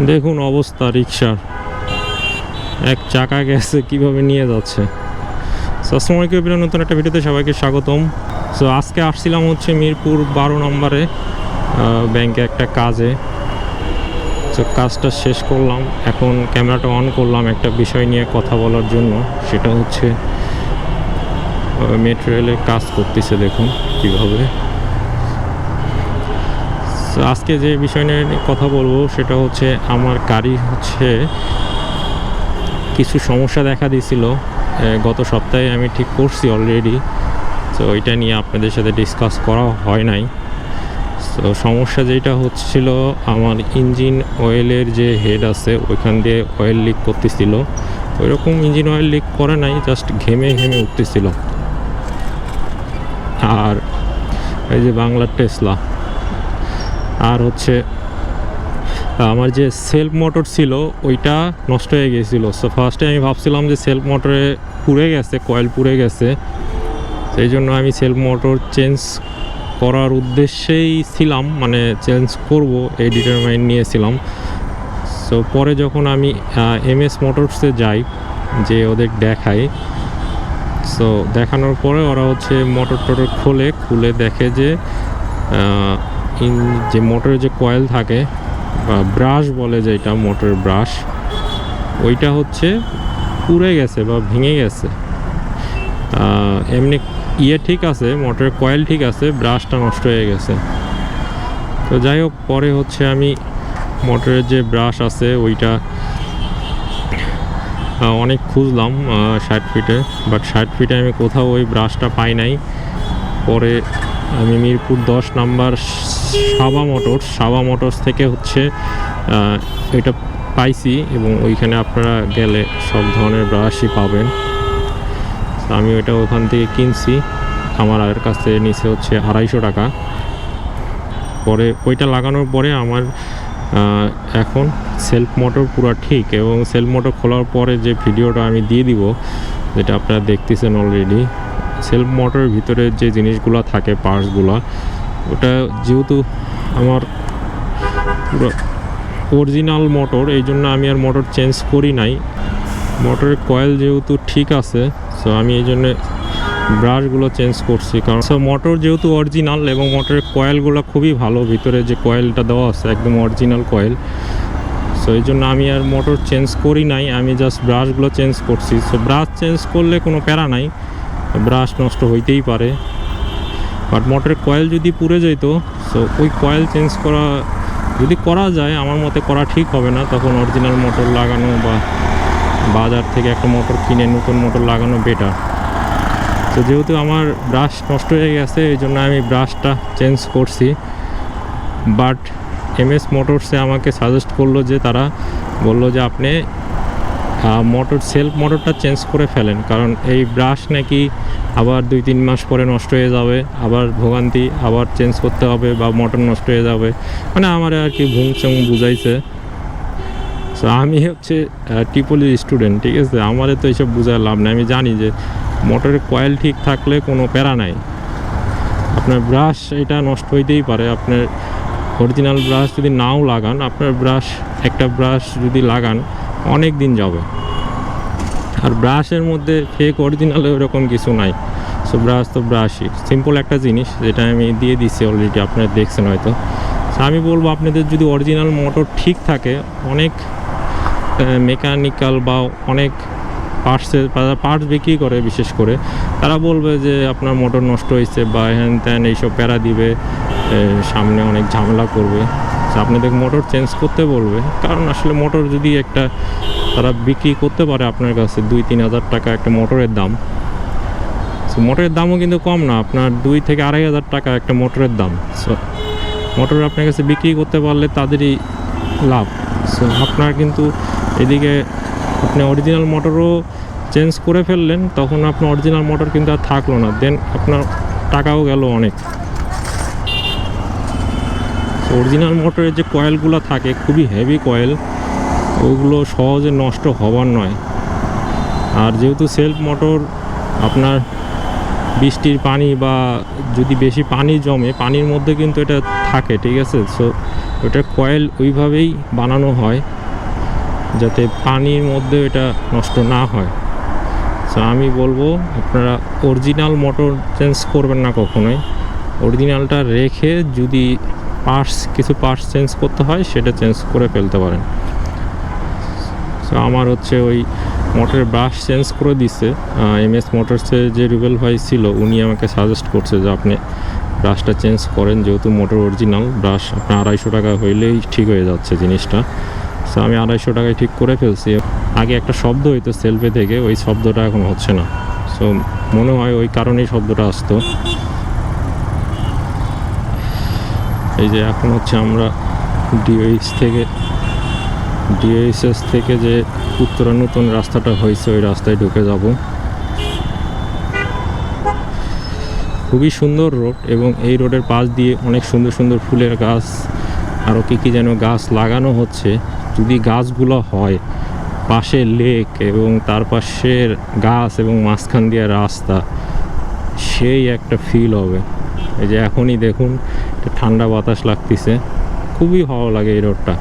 দেখুন অবস্থা রিক্সার এক চাকা গেছে, কীভাবে নিয়ে যাচ্ছে। সো আসসালামু আলাইকুম নতুন একটা ভিডিওতে সবাইকে স্বাগতম। সো আজকে আসছিলাম হচ্ছে মিরপুর বারো নম্বরে ব্যাংকে একটা কাজে। তো কাজটা শেষ করলাম। এখন ক্যামেরাটা অন করলাম একটা বিষয় নিয়ে কথা বলার জন্য। সেটা হচ্ছে মেট্রো রেলের কাজ করতেছে দেখুন কীভাবে। আজকে যে বিষয় নিয়ে কথা বলব সেটা হচ্ছে আমার গাড়ি হচ্ছে কিছু সমস্যা দেখা দিয়েছিল গত সপ্তাহে আমি ঠিক করছি অলরেডি তো ওইটা নিয়ে আপনাদের সাথে ডিসকাস করা হয় নাই। তো সমস্যা যেটা হচ্ছিল, আমার ইঞ্জিন অয়েলের যে হেড আছে, ওইখান দিয়ে অয়েল লিক করতেছিল। ওইরকম ইঞ্জিন অয়েল লিক করে নাই জাস্ট ঘেমে ঘেমে উঠতেছিল। আর এই যে বাংলার টেসলা আর হচ্ছে আমার যে সেলফ মোটর ছিল, ওইটা নষ্ট হয়ে গিয়েছিল। সো ফার্স্টে আমি ভাবছিলাম যে সেলফ মোটরে পুড়ে গেছে কয়েল পুড়ে গেছে। সেই জন্য আমি সেলফ মোটর চেঞ্জ করার উদ্দেশ্যেই ছিলাম মানে চেঞ্জ করব, এই ডিটারমাইন নিয়েছিলাম। সো পরে যখন আমি এম এস মোটরসে যাই, যে ওদের দেখাই সো দেখানোর পরে ওরা হচ্ছে মোটর টোটর খোলে, খুলে দেখে যে ইন যে মোটরের যে কয়েল থাকে, বা ব্রাশ বলে যেটা মোটরের ব্রাশ, ওইটা হচ্ছে পুড়ে গেছে বা ভেঙে গেছে। এমনি ইয়ে ঠিক আছে, মোটরের কয়েল ঠিক আছে, ব্রাশটা নষ্ট হয়ে গেছে। তো যাই হোক, পরে হচ্ছে আমি মোটরের যে ব্রাশ আছে, ওইটা অনেক খুঁজলাম ষাট ফিটে বাট ষাট ফিটে আমি কোথাও ওই ব্রাশটা পাই নাই। পরে আমি মিরপুর দশ number Saba motors. Saba motors থেকে হচ্ছে এটা পাইছি এবং ওইখানে আপনারা গেলে সব ধরনের ব্রাশই পাবেন। আমি ওইটা ওখান থেকে কিনছি। আমার কাছ থেকে নিচে হচ্ছে আড়াইশো টাকা। পরে ওইটা লাগানোর পরে আমার এখন সেলফ মোটর পুরো ঠিক এবং সেলফ মোটর খোলার পরে যে ভিডিওটা আমি দিয়ে দিব, যেটা আপনারা দেখতেছেন অলরেডি, সেলফ মোটরের ভিতরে যে জিনিসগুলো থাকে, পার্টসগুলো ওটা যেহেতু আমার অরিজিনাল মোটর এই জন্য আমি আর মোটর চেঞ্জ করি নাই। মোটরের কয়েল যেহেতু ঠিক আছে সো আমি এই জন্য ব্রাশগুলো চেঞ্জ করছি। কারণ সো মোটর যেহেতু অরিজিনাল এবং মোটরের কয়েলগুলো খুবই ভালো, ভিতরে যে কয়েলটা দেওয়া আছে, একদম অরিজিনাল কয়েল সো এই জন্য আমি আর মোটর চেঞ্জ করি নাই, আমি জাস্ট ব্রাশগুলো চেঞ্জ করছি। সো ব্রাশ চেঞ্জ করলে কোনো প্যারা নাই ব্রাশ নষ্ট হইতেই পারে। বাট মোটরের কয়েল যদি পুড়ে যেত সো ওই কয়েল চেঞ্জ করা যদি করা যায়, আমার মতে করা ঠিক হবে না। তখন অরিজিনাল মোটর লাগানো বা বাজার থেকে একটা মোটর কিনে নতুন মোটর লাগানো বেটার তো যেহেতু আমার ব্রাশ নষ্ট হয়ে গেছে, এই জন্য আমি ব্রাশটা চেঞ্জ করছি। বাট এম এস মোটরসে আমাকে সাজেস্ট করল যে, তারা বলল যে, আপনি মোটর সেলফ মোটরটা চেঞ্জ করে ফেলেন। কারণ এই ব্রাশ নাকি আবার দুই তিন মাস পরে নষ্ট হয়ে যাবে, আবার ভোগান্তি আবার চেঞ্জ করতে হবে বা মোটর নষ্ট হয়ে যাবে। মানে আমার আর কি ভুং চুং বুঝাইছে। সো আমি হচ্ছে টিপলি স্টুডেন্ট ঠিক আছে? আমারে তো এইসব বোঝার লাভ নেই। আমি জানি যে মোটরের কয়েল ঠিক থাকলে কোনো প্যারা নাই। আপনার ব্রাশ এটা নষ্ট হইতেই পারে। আপনার অরিজিনাল ব্রাশ যদি নাও লাগান, আপনার ব্রাশ একটা ব্রাশ যদি লাগান অনেক দিন যাবে। আর ব্রাশের মধ্যে ফেক অরিজিনাল এরকম কিছু নাই। সো ব্রাশ তো ব্রাশই সিম্পল একটা জিনিস, যেটা আমি দিয়ে দিচ্ছি অলরেডি আপনারা দেখছেন হয়তো। আমি বলব, আপনাদের যদি অরিজিনাল মোটর ঠিক থাকে, অনেক মেকানিক্যাল বা অনেক পার্টসের পার্টস বিক্রি করে, বিশেষ করে, তারা বলবে যে আপনার মোটর নষ্ট হয়েছে বা হ্যান ত্যান এইসব প্যারা দিবে সামনে অনেক ঝামেলা করবে। আপনাদের মোটর চেঞ্জ করতে বলবে। কারণ আসলে মোটর যদি একটা তারা বিক্রি করতে পারে আপনার কাছে দুই, তিন হাজার টাকা একটা মোটরের দাম। সো মোটরের দামও কিন্তু কম না, আপনার দুই থেকে আড়াই হাজার টাকা একটা মোটরের দাম। সো মোটর আপনার কাছে বিক্রি করতে পারলে তাদেরই লাভ। সো আপনার কিন্তু এদিকে আপনি অরিজিনাল মোটরও চেঞ্জ করে ফেললেন, তখন আপনার অরিজিনাল মোটর কিন্তু আর থাকল না। দেন আপনার টাকাও গেল অনেক। অরিজিনাল মোটরের যে কয়েলগুলো থাকে, খুবই হেভি কয়েল ওগুলো সহজে নষ্ট হবার নয়। আর যেহেতু সেলফ মোটর আপনার বৃষ্টির পানি বা যদি বেশি পানি জমে, পানির মধ্যে কিন্তু এটা থাকে, ঠিক আছে? সো ওটা কয়েল ওইভাবেই বানানো হয়, যাতে পানির মধ্যে এটা নষ্ট না হয়। সো আমি বলব, আপনারা অরিজিনাল মোটর চেঞ্জ করবেন না কখনোই। অরিজিনালটা রেখে যদি পার্টস কিছু পার্টস চেঞ্জ করতে হয়, সেটা চেঞ্জ করে ফেলতে পারেন। সো আমার হচ্ছে ওই মোটরের ব্রাশ চেঞ্জ করে দিছে। এম এস মোটরসে যে রুবেল ভাই ছিল, উনি আমাকে সাজেস্ট করছে যে আপনি ব্রাশটা চেঞ্জ করেন, যেহেতু মোটর অরিজিনাল ব্রাশ আপনার আড়াইশো টাকা হইলেই ঠিক হয়ে যাচ্ছে জিনিসটা। সো আমি আড়াইশো টাকায় ঠিক করে ফেলছি। আগে একটা শব্দ হইতো সেলফে থেকে, ওই শব্দটা এখন হচ্ছে না। সো মনে হয় ওই কারণেই শব্দটা আসতো। এই যে এখন হচ্ছে আমরা ডিওইস থেকে ডিওইসএস থেকে যে উত্তরা নতুন রাস্তাটা হয়েছে, ওই রাস্তায় ঢুকে যাব। খুবই সুন্দর রোড এবং এই রোডের পাশ দিয়ে অনেক সুন্দর সুন্দর ফুলের গাছ আরও কী কী যেন গাছ লাগানো হচ্ছে। যদি গাছগুলো হয়, পাশে লেক এবং তার পাশের গাছ এবং মাঝখান দিয়ে রাস্তা, সেই একটা ফিল হবে। এই যে এখনই দেখুন ঠান্ডা বাতাস লাগতেছে। খুবই ভালো লাগে এই রোডটা।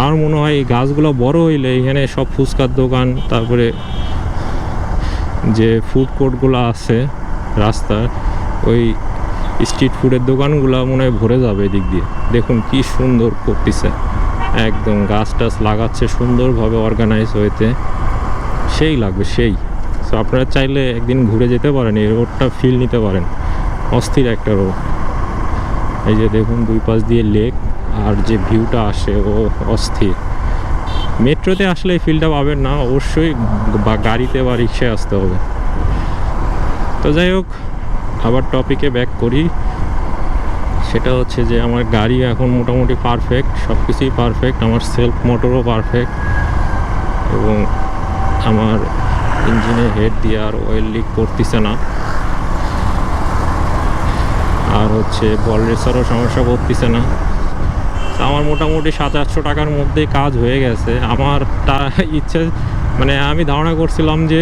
আমার মনে হয় এই গাছগুলো বড় হইলে এখানে সব ফুচকার দোকান, তারপরে যে ফুড কোর্টগুলো আছে রাস্তার, ওই স্ট্রিট ফুডের দোকানগুলো মনে হয় ভরে যাবে এদিক দিয়ে। দেখুন কি সুন্দর করতেছে। একদম গাছ টাছ লাগাচ্ছে, সুন্দরভাবে অর্গানাইজ হয়েতে সেই লাগবে, সেই। সো আপনারা চাইলে একদিন ঘুরে যেতে পারেন, এই রোডটা ফিল নিতে পারেন। অস্থির একটা রোড এই যে দেখুন দুই পাশ দিয়ে লেক আর যে ভিউটা আসে, ও অস্থির। মেট্রোতে আসলে এই ফিলটা পাবেন না, অবশ্যই বা গাড়িতে বা রিক্সায় আসতে হবে। তো যাই হোক, আবার টপিকে ব্যাক করি। সেটা হচ্ছে যে আমার গাড়ি এখন মোটামুটি পারফেক্ট সব কিছুই পারফেক্ট আমার সেলফ মোটরও পারফেক্ট এবং আমার ইঞ্জিনে হেড দিয়ে আর অয়েল লিক করতেছে না। আর হচ্ছে বল রেসারও সমস্যা করতেছে না। আমার মোটামুটি সাত আটশো টাকার মধ্যেই কাজ হয়ে গেছে। আমার তা ইচ্ছে মানে আমি ধারণা করছিলাম যে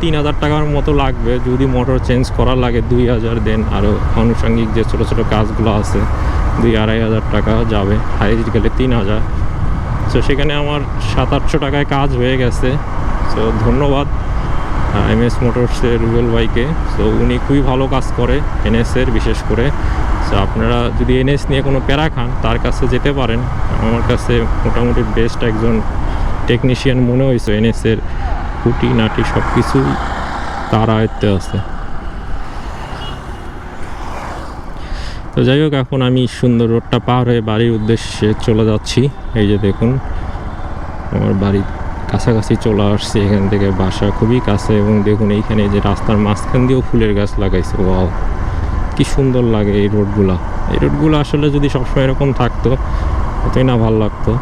তিন হাজার টাকার মতো লাগবে। যদি মোটর চেঞ্জ করার লাগে দুই হাজার, দেন আরও আনুষঙ্গিক যে ছোটো ছোটো কাজগুলো আছে, দুই আড়াই হাজার টাকা যাবে। হাইস্ট গেলে তিন হাজার। তো সেখানে আমার সাত আটশো টাকায় কাজ হয়ে গেছে। তো ধন্যবাদ। এম এস মোটরসের রুবেল বাইকে তো উনি খুবই ভালো কাজ করে এনএসের বিশেষ করে। তো আপনারা যদি এনএস নিয়ে কোনো প্যারা খান, তার কাছে যেতে পারেন। আমার কাছে মোটামুটি বেস্ট একজন টেকনিশিয়ান মনে হয়েছে এনএসের খুঁটি নাটি সব কিছুই তার আয়ত্তে আছে। তো যাই হোক, এখন আমি সুন্দর রোডটা পার হয়ে বাড়ির উদ্দেশ্যে চলে যাচ্ছি। এই যে দেখুন, আমার বাড়ির কাছাকাছি চলে আসছে, এখান থেকে বাসা খুবই কাছে এবং দেখুন এইখানে যে রাস্তার মাঝখান দিয়েও ফুলের গাছ লাগাইছে। ওয়াও, কি সুন্দর লাগে এই রোডগুলা। এই রোডগুলো আসলে যদি সবসময় এরকম থাকতো কতই না ভালো লাগতো।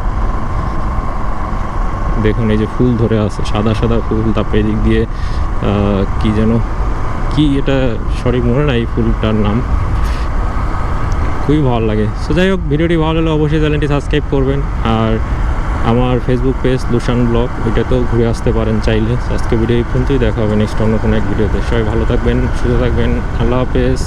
দেখুন এই যে ফুল ধরে আছে, সাদা সাদা ফুল, তারপরে এদিক দিয়ে কি যেন, কি এটা, সরি মনে নাই ফুলটার নাম। খুবই ভালো লাগে। সো যাই হোক, ভিডিওটি ভালো লাগলে অবশ্যই চ্যানেলটি সাবস্ক্রাইব করবেন। আর আমার ফেসবুক পেজ লুশান ব্লগ ওইটাতেও ঘুরে আসতে পারেন চাইলে। আজকে ভিডিও এই পর্যন্তই, দেখা হবে নেক্সট অন্য কোনো এক ভিডিওতে সবাই ভালো থাকবেন, সুস্থ থাকবেন, আল্লাহ হাফেজ।